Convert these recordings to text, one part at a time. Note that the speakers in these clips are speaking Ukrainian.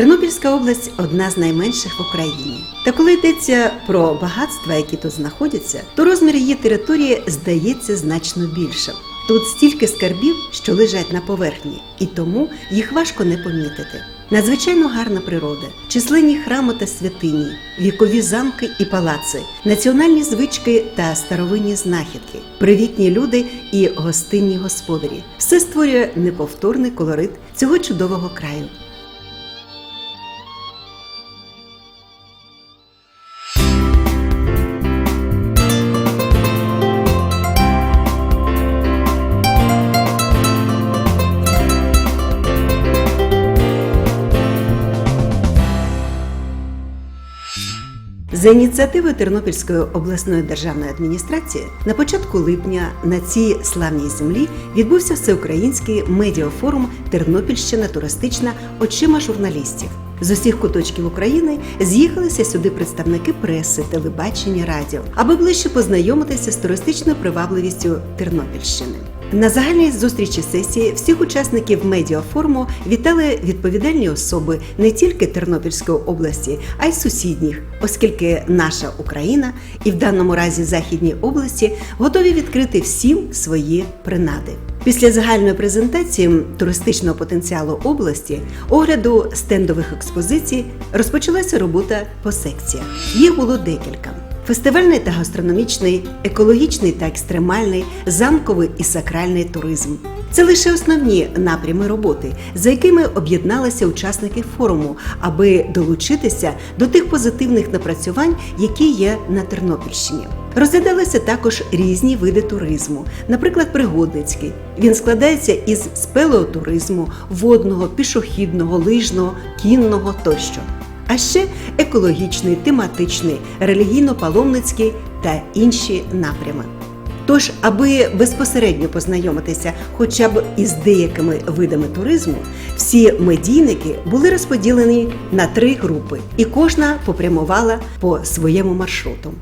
Тернопільська область одна з найменших в Україні. Та коли йдеться про багатства, які тут знаходяться, то розмір її території здається значно більшим. Тут стільки скарбів, що лежать на поверхні, і тому їх важко не помітити. Надзвичайно гарна природа, численні храми та святині, вікові замки і палаци, національні звички та старовинні знахідки, привітні люди і гостинні господарі. Все створює неповторний колорит цього чудового краю. За ініціативою Тернопільської обласної державної адміністрації на початку липня на цій славній землі відбувся всеукраїнський медіафорум Тернопільщина туристична очима журналістів. З усіх куточків України з'їхалися сюди представники преси, телебачення, радіо, аби ближче познайомитися з туристичною привабливістю Тернопільщини. На загальній зустрічі сесії всіх учасників медіафоруму вітали відповідальні особи не тільки Тернопільської області, а й сусідніх, оскільки наша Україна і в даному разі Західній області готові відкрити всім свої принади. Після загальної презентації туристичного потенціалу області, огляду стендових експозицій, розпочалася робота по секціях. Їх було декілька. Фестивальний та гастрономічний, екологічний та екстремальний, замковий і сакральний туризм. Це лише основні напрями роботи, за якими об'єдналися учасники форуму, аби долучитися до тих позитивних напрацювань, які є на Тернопільщині. Розглядалися також різні види туризму, наприклад, пригодницький. Він складається із спелеотуризму, водного, пішохідного, лижного, кінного тощо а ще екологічний, тематичний, релігійно-паломницький та інші напрями. Тож, аби безпосередньо познайомитися хоча б із деякими видами туризму, всі медійники були розподілені на три групи, і кожна попрямувала по своєму маршруту.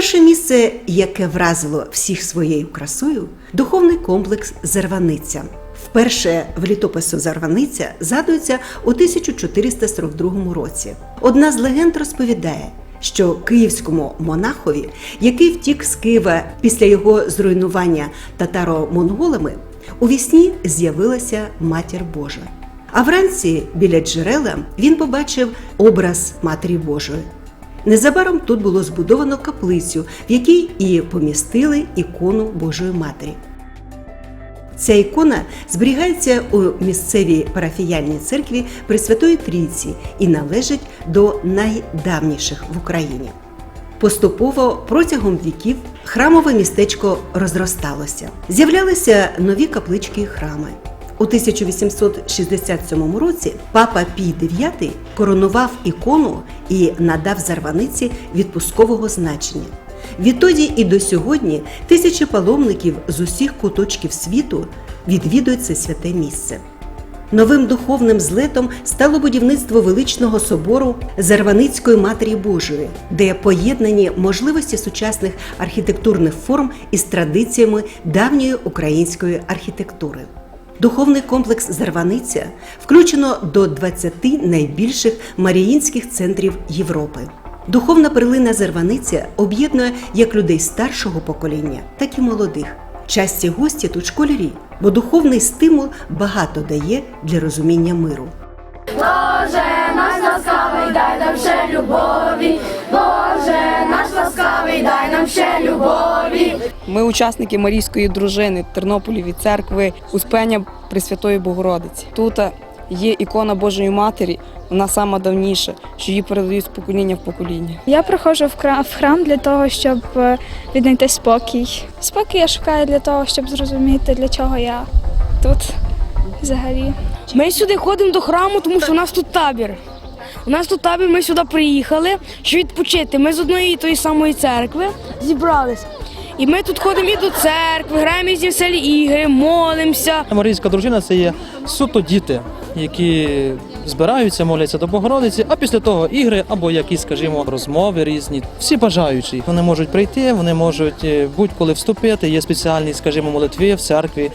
Перше місце, яке вразило всіх своєю красою, духовний комплекс Зарваниця. Вперше в літопису Зарваниця згадується у 1442 році. Одна з легенд розповідає, що київському монахові, який втік з Києва після його зруйнування татаро-монголами, у вісні з'явилася матір Божа. А вранці біля джерела він побачив образ Матері Божої. Незабаром тут було збудовано каплицю, в якій і помістили ікону Божої Матері. Ця ікона зберігається у місцевій парафіяльній церкві Пресвятої Трійці і належить до найдавніших в Україні. Поступово протягом віків храмове містечко розросталося. З'являлися нові каплички і храми. У 1867 році папа Пій IX коронував ікону і надав зарваниці відпускового значення. Відтоді і до сьогодні тисячі паломників з усіх куточків світу відвідують це святе місце. Новим духовним злетом стало будівництво величного собору Зарваницької Матері Божої, де поєднані можливості сучасних архітектурних форм із традиціями давньої української архітектури. Духовний комплекс Зарваниця включено до 20 найбільших маріїнських центрів Європи. Духовна перлина Зарваниця об'єднує як людей старшого покоління, так і молодих. Часті гості тут школярі, бо духовний стимул багато дає для розуміння миру. Боже, наш ласкавий, дай нам ще любові. Боже, наш ласкавий, дай нам ще любові. Ми учасники Марійської дружини Тернополі церкви Успення Пресвятої Богородиці. Тут є ікона Божої Матері, вона сама давніша, що її передають з покоління в покоління. Я приходжу в храм, храм для того, щоб е, віднайти спокій. Спокій я шукаю для того, щоб зрозуміти, для чого я тут взагалі. Ми сюди ходимо до храму, тому що у нас тут табір. У нас тут табір, ми сюди приїхали, щоб відпочити. Ми з одної і тої самої церкви зібрались. І ми тут ходимо і до церкви, граємо різні веселі ігри, молимося. Марійська дружина це є суто діти, які збираються, моляться до Богородиці, а після того ігри або якісь, скажімо, розмови різні. Всі бажаючі. Вони можуть прийти, вони можуть е, будь-коли вступити. Є спеціальні, скажімо, молитви в церкві,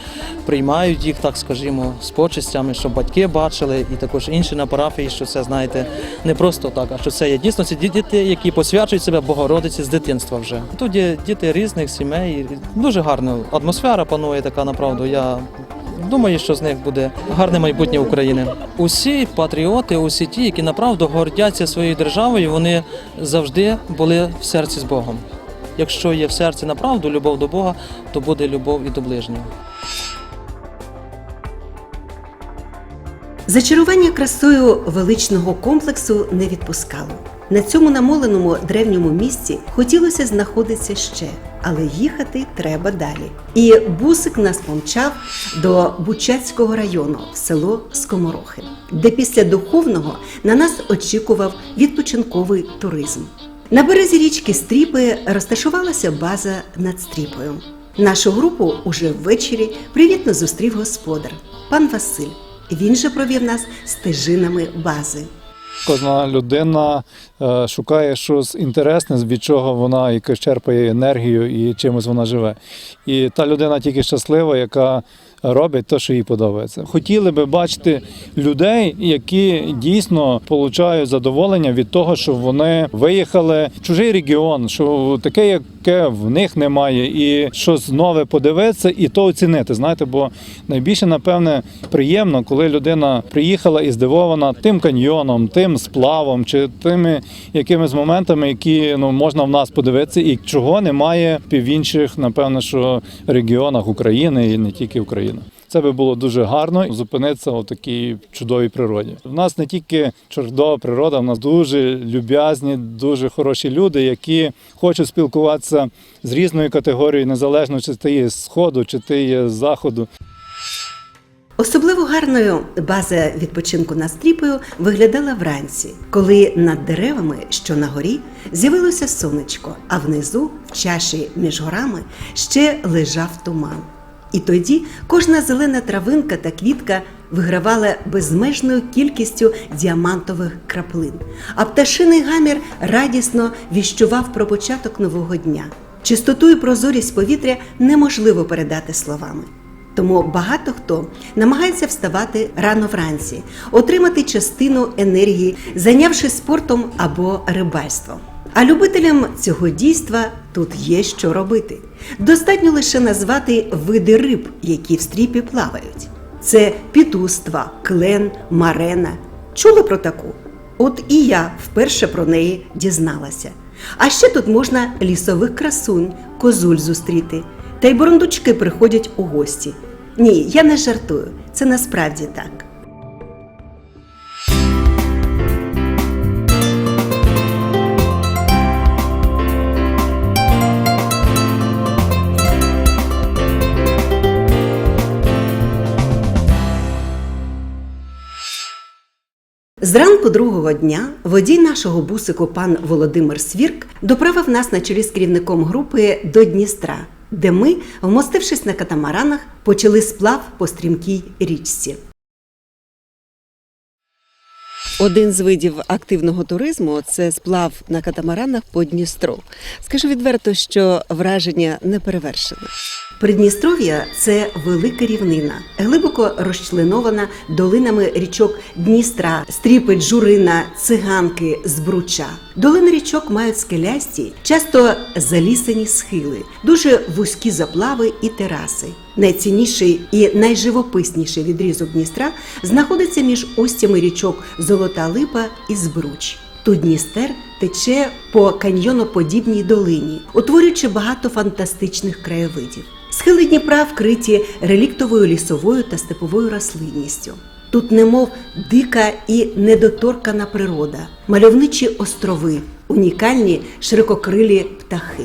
приймають їх, так скажімо, з почестями, щоб батьки бачили, і також інші на парафії, що це знаєте не просто так, а що це є дійсно ці діти, які посвячують себе Богородиці з дитинства вже. Тут є діти різних сімей. Дуже гарна атмосфера панує така направду. Я Думаю, що з них буде гарне майбутнє України. Усі патріоти, усі ті, які направду гордяться своєю державою, вони завжди були в серці з Богом. Якщо є в серці направду любов до Бога, то буде любов і до ближнього. Зачарування красою величного комплексу не відпускало. На цьому намоленому древньому місці хотілося знаходитися ще, але їхати треба далі. І бусик нас помчав до Бучацького району, село Скоморохи, де після духовного на нас очікував відпочинковий туризм. На березі річки Стріпи розташувалася база над Стріпою. Нашу групу уже ввечері привітно зустрів господар, пан Василь. Він же провів нас стежинами бази. Кожна людина е, шукає щось інтересне, від чого вона якось черпає енергію і чимось вона живе. І та людина тільки щаслива, яка робить те, що їй подобається. Хотіли би бачити людей, які дійсно отримують задоволення від того, що вони виїхали в чужий регіон, що таке, яке в них немає, і щось нове подивитися, і то оцінити. Знаєте, бо найбільше, напевне, приємно, коли людина приїхала і здивована тим каньйоном, тим сплавом чи тими якимись моментами, які ну можна в нас подивитися, і чого немає в інших, напевно, що регіонах України і не тільки України. Це би було дуже гарно зупинитися у такій чудовій природі. У нас не тільки чудова природа, у нас дуже люб'язні, дуже хороші люди, які хочуть спілкуватися з різною категорією, незалежно чи ти є з сходу, чи ти є з заходу. Особливо гарною база відпочинку над стріпою виглядала вранці, коли над деревами, що на горі, з'явилося сонечко, а внизу, в чаші між горами, ще лежав туман. І тоді кожна зелена травинка та квітка вигравала безмежною кількістю діамантових краплин, а пташиний гамір радісно віщував про початок нового дня. Чистоту і прозорість повітря неможливо передати словами. Тому багато хто намагається вставати рано вранці, отримати частину енергії, зайнявши спортом або рибальством. А любителям цього дійства тут є що робити. Достатньо лише назвати види риб, які в стріпі плавають. Це пітуства, клен, марена. Чули про таку? От і я вперше про неї дізналася. А ще тут можна лісових красунь, козуль зустріти. Та й бурундучки приходять у гості. Ні, я не жартую, це насправді так. Зранку другого дня водій нашого бусику пан Володимир Свірк доправив нас на чолі з керівником групи до Дністра, де ми, вмостившись на катамаранах, почали сплав по стрімкій річці. Один з видів активного туризму це сплав на катамаранах по Дністру. Скажу відверто, що враження не перевершене. Придністров'я це велика рівнина, глибоко розчленована долинами річок Дністра, стріпи Джурина, циганки, збруча. Долини річок мають скелясті, часто залісені схили, дуже вузькі заплави і тераси. Найцінніший і найживописніший відрізок Дністра знаходиться між устями річок Золота Липа і Збруч. Тут Дністер тече по каньйоноподібній долині, утворюючи багато фантастичних краєвидів. Схили Дніпра вкриті реліктовою лісовою та степовою рослинністю. Тут немов дика і недоторкана природа, мальовничі острови, унікальні ширококрилі птахи.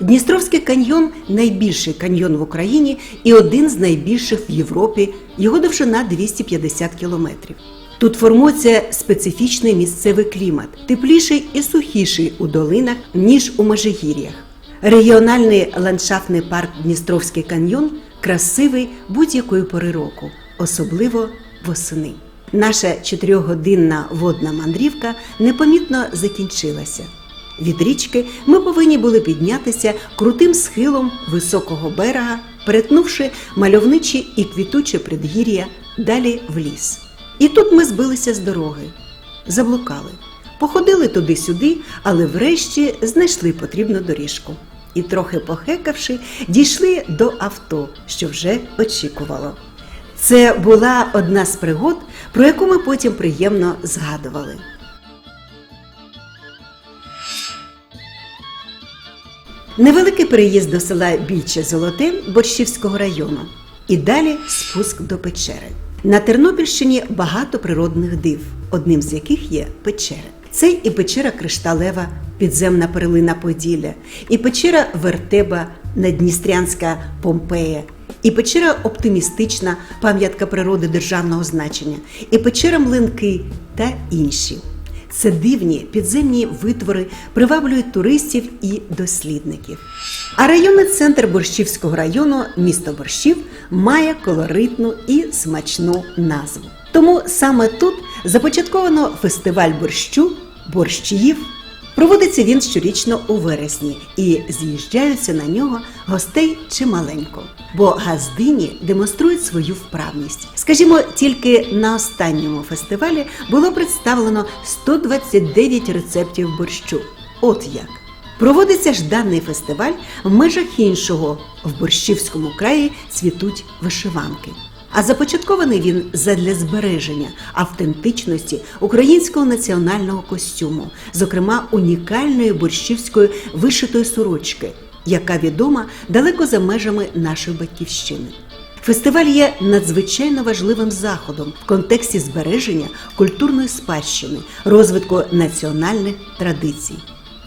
Дністровський каньйон найбільший каньйон в Україні і один з найбільших в Європі. Його довжина 250 кілометрів. Тут формується специфічний місцевий клімат, тепліший і сухіший у долинах, ніж у Межигір'ях. Регіональний ландшафтний парк Дністровський каньйон красивий будь-якої пори року, особливо восени. Наша чотирьохгодинна водна мандрівка непомітно закінчилася. Від річки ми повинні були піднятися крутим схилом високого берега, перетнувши мальовничі і квітуче предгір'я далі в ліс. І тут ми збилися з дороги, заблукали, походили туди-сюди, але врешті знайшли потрібну доріжку. І трохи похекавши, дійшли до авто, що вже очікувало. Це була одна з пригод, про яку ми потім приємно згадували. Невеликий переїзд до села Більче Золоте Борщівського району. І далі спуск до печери. На Тернопільщині багато природних див, одним з яких є печери. Це і печера Кришталева, підземна перлина Поділля, і печера Вертеба, Надністрянська Помпея, і печера оптимістична пам'ятка природи державного значення, і печера Млинки та інші. Це дивні підземні витвори приваблюють туристів і дослідників. А районний центр Борщівського району, місто Борщів, має колоритну і смачну назву. Тому саме тут започатковано фестиваль борщу борщів. Проводиться він щорічно у вересні і з'їжджаються на нього гостей чималенько, бо газдині демонструють свою вправність. Скажімо, тільки на останньому фестивалі було представлено 129 рецептів борщу. От як. Проводиться ж даний фестиваль в межах іншого. В Борщівському краї цвітуть вишиванки. А започаткований він задля збереження автентичності українського національного костюму, зокрема унікальної борщівської вишитої сорочки, яка відома далеко за межами нашої батьківщини. Фестиваль є надзвичайно важливим заходом в контексті збереження культурної спадщини, розвитку національних традицій.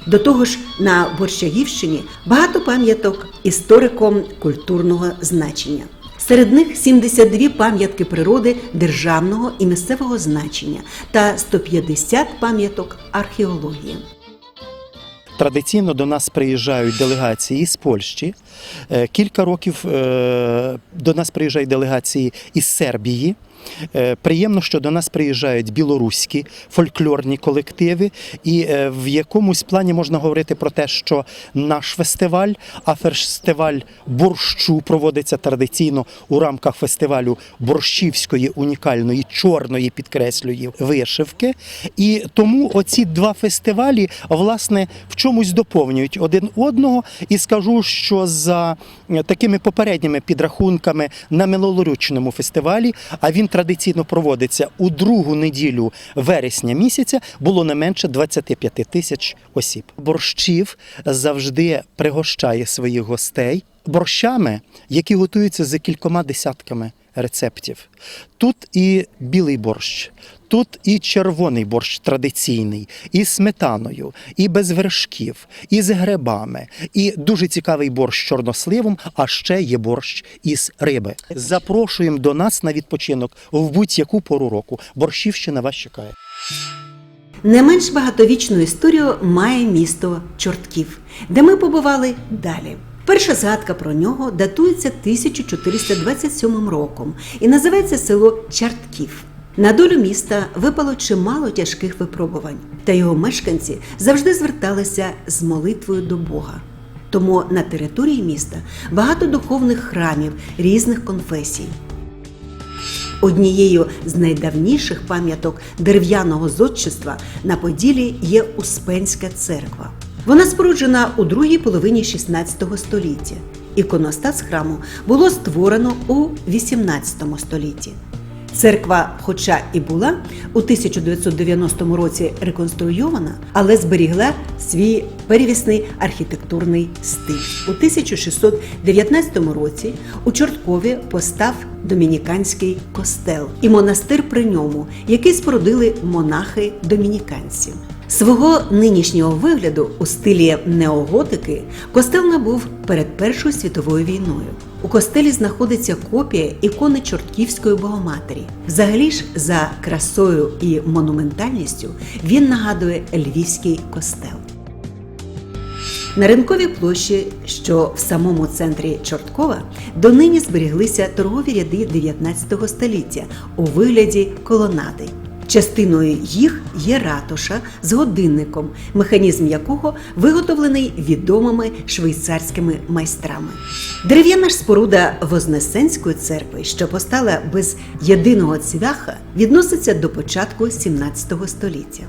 До того ж, на Борщагівщині багато пам'яток історико-культурного значення. Серед них 72 пам'ятки природи державного і місцевого значення та 150 пам'яток археології. Традиційно до нас приїжджають делегації з Польщі. Е, Кілька років е, до нас приїжджають делегації із Сербії. Е, Приємно, що до нас приїжджають білоруські фольклорні колективи, і е, в якомусь плані можна говорити про те, що наш фестиваль, а фестиваль борщу проводиться традиційно у рамках фестивалю борщівської унікальної чорної підкреслюю вишивки. І тому оці два фестивалі власне в чомусь доповнюють один одного. І скажу, що за е, такими попередніми підрахунками на минулорічному фестивалі, а він традиційно проводиться у другу неділю вересня місяця, було не менше 25 тисяч осіб. Борщів завжди пригощає своїх гостей борщами, які готуються за кількома десятками рецептів. Тут і білий борщ, тут і червоний борщ традиційний, і сметаною, і без вершків, і з грибами, і дуже цікавий борщ з чорносливом, а ще є борщ із риби. Запрошуємо до нас на відпочинок в будь-яку пору року. Борщівщина вас чекає. Не менш багатовічну історію має місто Чортків, де ми побували далі. Перша згадка про нього датується 1427 роком і називається село Чортків. На долю міста випало чимало тяжких випробувань, та його мешканці завжди зверталися з молитвою до Бога. Тому на території міста багато духовних храмів різних конфесій. Однією з найдавніших пам'яток дерев'яного зодчества на Поділі є Успенська церква. Вона споруджена у другій половині XVI століття. Іконостас храму було створено у XVIII столітті. Церква, хоча і була у 1990 році реконструйована, але зберігла свій первісний архітектурний стиль. У 1619 році у Чорткові постав домініканський костел і монастир при ньому, який спорудили монахи-домініканці. Свого нинішнього вигляду у стилі неоготики костел набув перед Першою світовою війною. У костелі знаходиться копія ікони Чортківської Богоматері. Взагалі ж за красою і монументальністю він нагадує львівський костел. На ринковій площі, що в самому центрі Чорткова, донині зберіглися торгові ряди 19 століття у вигляді колонади. Частиною їх є ратуша з годинником, механізм якого виготовлений відомими швейцарськими майстрами. Дерев'яна ж споруда Вознесенської церкви, що постала без єдиного цвяха, відноситься до початку 17 століття.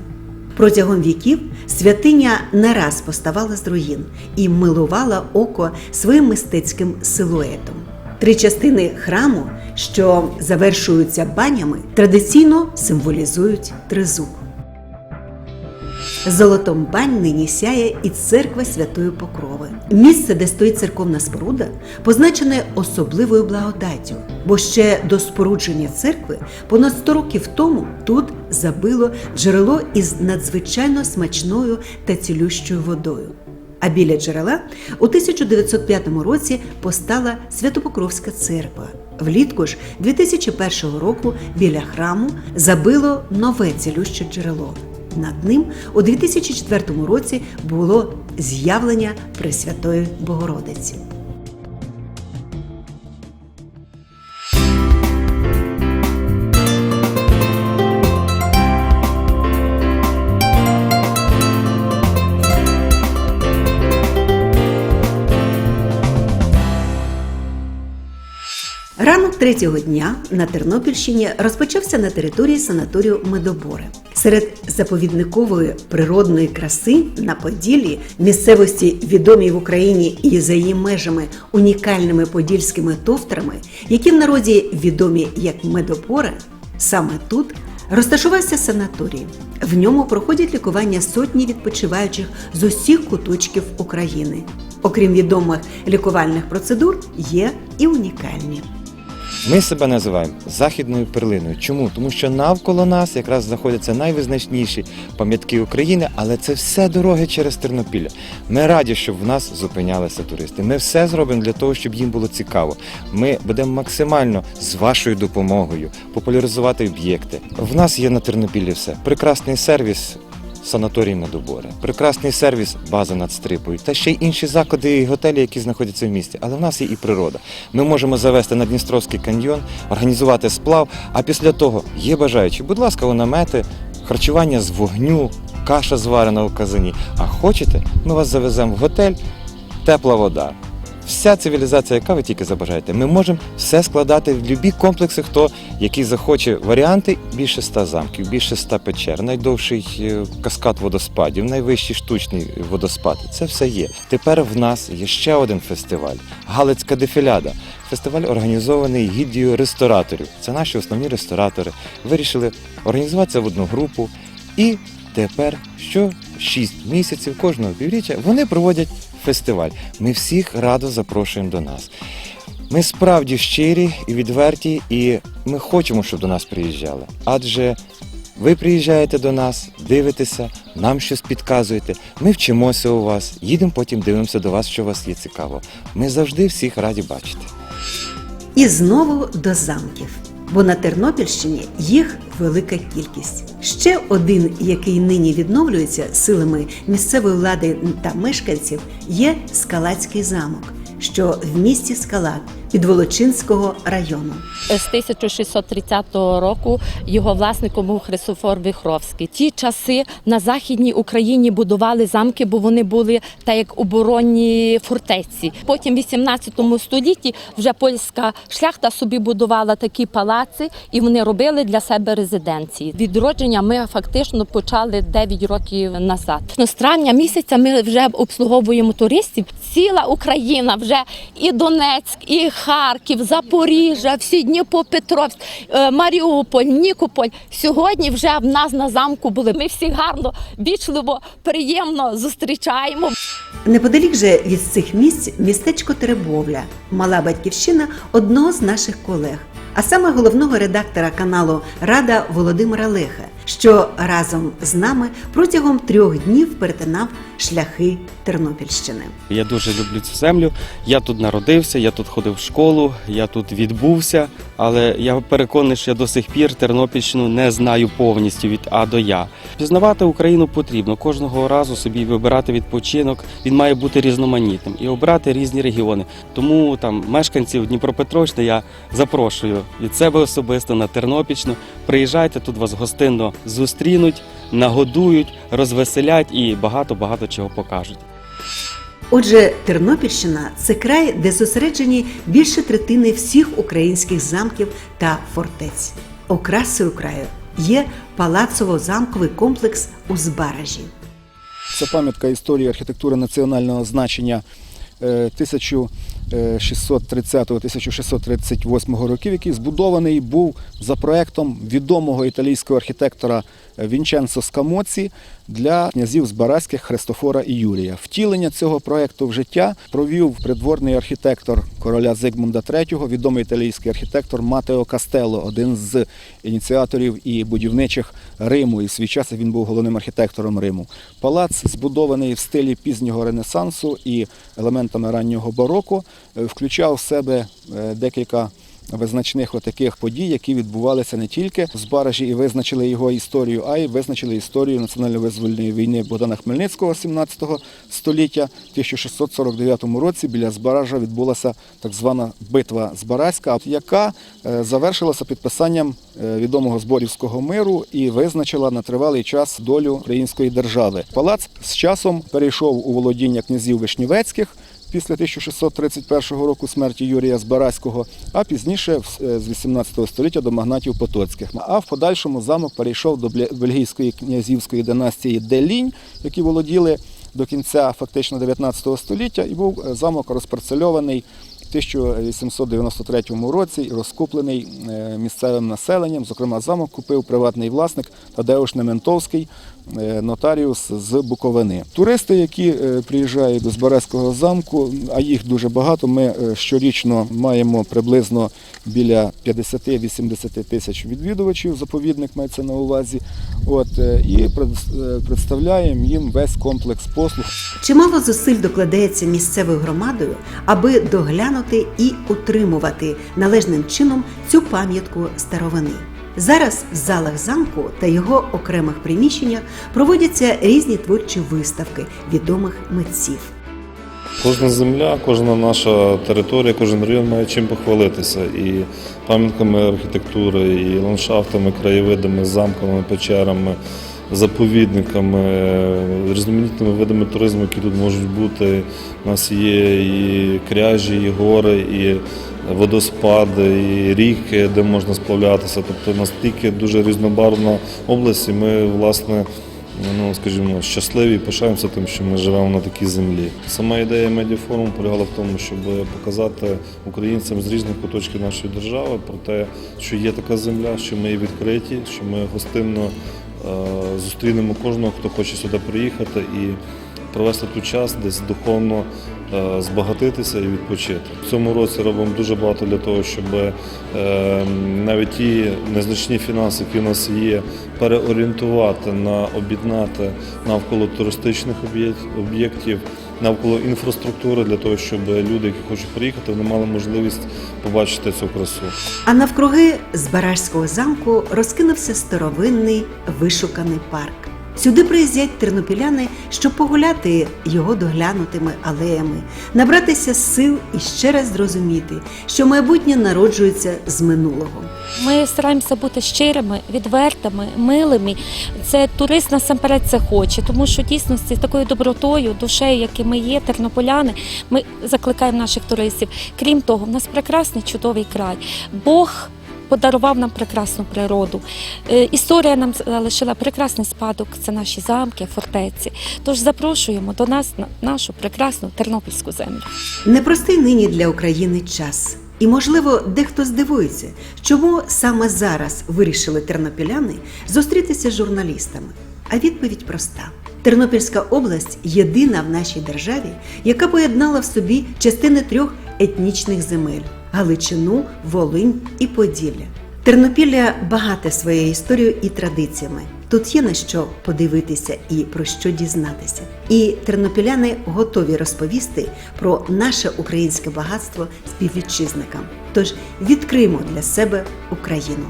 Протягом віків святиня не раз поставала з руїн і милувала око своїм мистецьким силуетом. Три частини храму, що завершуються банями, традиційно символізують тризуб. Золотом бань нині сяє і церква Святої Покрови. Місце, де стоїть церковна споруда, позначене особливою благодаттю, бо ще до спорудження церкви понад 100 років тому тут забило джерело із надзвичайно смачною та цілющою водою. А біля джерела у 1905 році постала Святопокровська церква. Влітку ж 2001 року біля храму забило нове цілюще джерело. Над ним у 2004 році було з'явлення Пресвятої Богородиці. Ранок третього дня на Тернопільщині розпочався на території санаторію Медобори. Серед заповідникової природної краси на Поділлі, місцевості відомій в Україні і за її межами унікальними подільськими товтрами, які в народі відомі як Медобори, саме тут розташувався санаторій. В ньому проходять лікування сотні відпочиваючих з усіх куточків України. Окрім відомих лікувальних процедур, є і унікальні. Ми себе називаємо західною перлиною. Чому? Тому що навколо нас якраз знаходяться найвизначніші пам'ятки України, але це все дороги через Тернопілля. Ми раді, щоб в нас зупинялися туристи. Ми все зробимо для того, щоб їм було цікаво. Ми будемо максимально з вашою допомогою популяризувати об'єкти. В нас є на Тернопіллі все. Прекрасний сервіс. Санаторій Медобори, прекрасний сервіс, база над стрипою та ще й інші заклади і готелі, які знаходяться в місті. Але в нас є і природа. Ми можемо завести на Дністровський каньйон, організувати сплав. А після того є бажаючі, будь ласка, у намети, харчування з вогню, каша зварена у казані. А хочете, ми вас завеземо в готель, тепла вода. Вся цивілізація, яка ви тільки забажаєте, ми можемо все складати в любі комплекси, хто який захоче варіанти, більше ста замків, більше ста печер, найдовший е, каскад водоспадів, найвищий штучний водоспад. Це все є. Тепер в нас є ще один фестиваль Галицька дефіляда. Фестиваль організований гіддією рестораторів. Це наші основні ресторатори. Вирішили організуватися в одну групу і тепер що 6 місяців кожного півріччя вони проводять фестиваль. Ми всіх радо запрошуємо до нас. Ми справді щирі і відверті, і ми хочемо, щоб до нас приїжджали. Адже ви приїжджаєте до нас, дивитеся, нам щось підказуєте. Ми вчимося у вас, їдемо потім дивимося до вас, що у вас є цікаво. Ми завжди всіх раді бачити. І знову до замків. Бо на Тернопільщині їх велика кількість. Ще один, який нині відновлюється силами місцевої влади та мешканців, є Скалацький замок, що в місті Скалат Підволочинського району. З 1630 року його власником був Христофор Вихровський. Ті часи на західній Україні будували замки, бо вони були так як оборонні фортеці. Потім, в 18 столітті, вже польська шляхта собі будувала такі палаци, і вони робили для себе резиденції. Відродження ми фактично почали 9 років назад. Ну, З травня місяця ми вже обслуговуємо туристів. Ціла Україна вже і Донецьк, і Харків, Запоріжжя, всі Дніпропетровськ, е, Маріуполь, Нікополь. Сьогодні вже в нас на замку були. Ми всі гарно, вічливо, приємно зустрічаємо. Неподалік же від цих місць містечко Теребовля, мала батьківщина одного з наших колег, а саме головного редактора каналу Рада Володимира Леха, що разом з нами протягом трьох днів перетинав шляхи Тернопільщини. Я дуже люблю цю землю. Я тут народився, я тут ходив в школу, я тут відбувся. Але я переконаний, що я до сих пір Тернопільщину не знаю повністю від А до Я. Пізнавати Україну потрібно кожного разу собі вибирати відпочинок. Він має бути різноманітним і обрати різні регіони. Тому там мешканців Дніпропетровщини я запрошую від себе особисто на Тернопільщину. Приїжджайте, тут вас гостинно зустрінуть, нагодують, розвеселять і багато багато чого покажуть. Отже, Тернопільщина це край, де зосереджені більше третини всіх українських замків та фортець. Окрасою краю є палацово-замковий комплекс у Збаражі. Це пам'ятка історії архітектури національного значення е, 1630-1638 років, який збудований був за проектом відомого італійського архітектора Вінченцо Скамоці для князів Збаразьких Христофора і Юрія. Втілення цього проекту в життя провів придворний архітектор короля Зигмунда III, відомий італійський архітектор Матео Кастелло, один з ініціаторів і будівничих Риму. І в свій час він був головним архітектором Риму. Палац збудований в стилі пізнього Ренесансу і елементами раннього бароко, е, включав в себе е, декілька визначних отаких подій, які відбувалися не тільки в Збаражі і визначили його історію, а й визначили історію національно-визвольної війни Богдана Хмельницького 17 століття. В 1649 році біля Збаража відбулася так звана битва Збаразька, яка е, завершилася підписанням е, відомого зборівського миру і визначила на тривалий час долю української держави. Палац з часом перейшов у володіння князів Вишнівецьких після 1631 року смерті Юрія Збаразького, а пізніше е, з 18 століття до магнатів Потоцьких. А в подальшому замок перейшов до бельгійської князівської династії Делінь, які володіли до кінця фактично 19 століття, і був е, замок розпарцельований. в 1893 році і розкуплений е, місцевим населенням. Зокрема, замок купив приватний власник Тадеуш Нементовський, нотаріус з Буковини. Туристи, які е, приїжджають до Збаразького замку, а їх дуже багато. Ми е, щорічно маємо приблизно біля 50-80 тисяч відвідувачів. Заповідник мається на увазі. От е, і е, представляємо їм весь комплекс послуг. Чимало зусиль докладається місцевою громадою, аби доглянути і утримувати належним чином цю пам'ятку старовини. Зараз в залах замку та його окремих приміщеннях проводяться різні творчі виставки відомих митців. Кожна земля, кожна наша територія, кожен район має чим похвалитися. І пам'ятками архітектури, і ландшафтами, краєвидами, замками, печерами, заповідниками, різноманітними видами туризму, які тут можуть бути. У нас є і кряжі, і гори, і водоспади, і ріки, де можна сплавлятися. Тобто настільки дуже різнобарвна область, і ми, власне, ну, скажімо, щасливі і пишаємося тим, що ми живемо на такій землі. Сама ідея медіафоруму полягала в тому, щоб показати українцям з різних куточків нашої держави про те, що є така земля, що ми відкриті, що ми гостинно е, зустрінемо кожного, хто хоче сюди приїхати і провести тут час, десь духовно збагатитися і відпочити. В цьому році робимо дуже багато для того, щоб е, навіть ті незначні фінанси, які у нас є, переорієнтувати на об'єднати навколо туристичних об'єктів, навколо інфраструктури для того, щоб люди, які хочуть приїхати, вони мали можливість побачити цю красу. А навкруги Збаражського замку розкинувся старовинний вишуканий парк. Сюди приїздять тернопіляни, щоб погуляти його доглянутими алеями, набратися сил і ще раз зрозуміти, що майбутнє народжується з минулого. Ми стараємося бути щирими, відвертими, милими. Це турист насамперед це хоче, тому що дійсно з такою добротою, душею, які ми є, тернополяни, ми закликаємо наших туристів. Крім того, в нас прекрасний чудовий край. Бог. Подарував нам прекрасну природу. Е, Історія нам залишила прекрасний спадок. Це наші замки, фортеці. Тож запрошуємо до нас на нашу прекрасну тернопільську землю. Непростий нині для України час. І, можливо, дехто здивується, чому саме зараз вирішили тернопіляни зустрітися з журналістами. А відповідь проста: Тернопільська область єдина в нашій державі, яка поєднала в собі частини трьох етнічних земель Галичину, Волинь і Поділля. Тернопілля багате своєю історією і традиціями. Тут є на що подивитися і про що дізнатися. І тернопіляни готові розповісти про наше українське багатство співвітчизникам. Тож відкриємо для себе Україну.